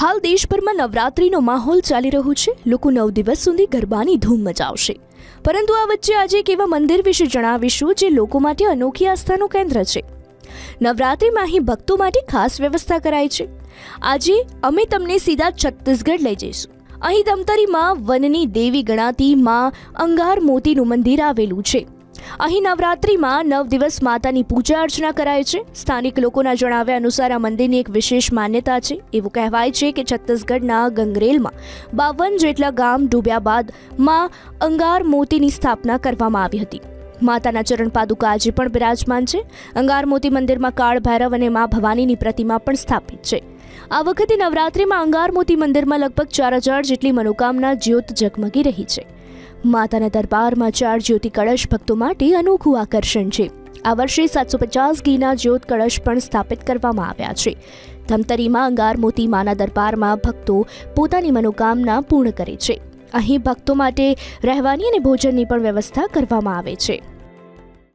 હાલ દેશભરમાં નવરાત્રીનો માહોલ ચાલી રહ્યો છે. લોકો નવ દિવસ સુધી ગરબાની ધૂમ મચાવશે. પરંતુ આ વચ્ચે આજે એક એવા મંદિર વિશે જણાવીશું જે લોકો માટે અનોખી આસ્થાનું કેન્દ્ર છે. નવરાત્રિમાં અહીં ભક્તો માટે ખાસ વ્યવસ્થા કરાઈ છે. આજે અમે તમને સીધા છત્તીસગઢ લઈ જઈશું. અહીં દમતરીમાં વનની દેવી ગણાતી માં અંગાર મોતીનું મંદિર આવેલું છે. અહીં નવરાત્રિમાં નવ દિવસ માતાની પૂજા અર્ચના કરાય છે. સ્થાનિક લોકોના જણાવ્યા અનુસાર આ મંદિરની એક વિશેષ માન્યતા છે. એવું કહેવાય છે કે છત્તીસગઢના ગંગરેલમાં બાવન જેટલા ગામ ડૂબ્યા બાદમાં અંગાર મોતીની સ્થાપના કરવામાં આવી હતી. માતાના ચરણ પાદુકા આજે પણ બિરાજમાન છે. અંગાર મોતી મંદિરમાં કાળ ભૈરવ અને મા ભવાનીની પ્રતિમા પણ સ્થાપિત છે. આ વખતે નવરાત્રિમાં અંગાર મોતી મંદિરમાં લગભગ ચાર હજાર જેટલી મનોકામના જ્યોત ઝગમગી રહી છે. માતાના દરબારમાં ચાર જ્યોતિ કળશ ભક્તો માટે અનોખું આકર્ષણ છે. આ વર્ષે સાતસો પચાસ ઘીના જ્યોત કળશ પણ સ્થાપિત કરવામાં આવ્યા છે. ધમતરીમાં અંગાર મોતી માના દરબારમાં ભક્તો પોતાની મનોકામના પૂર્ણ કરે છે. અહીં ભક્તો માટે રહેવાની અને ભોજનની પણ વ્યવસ્થા કરવામાં આવે છે.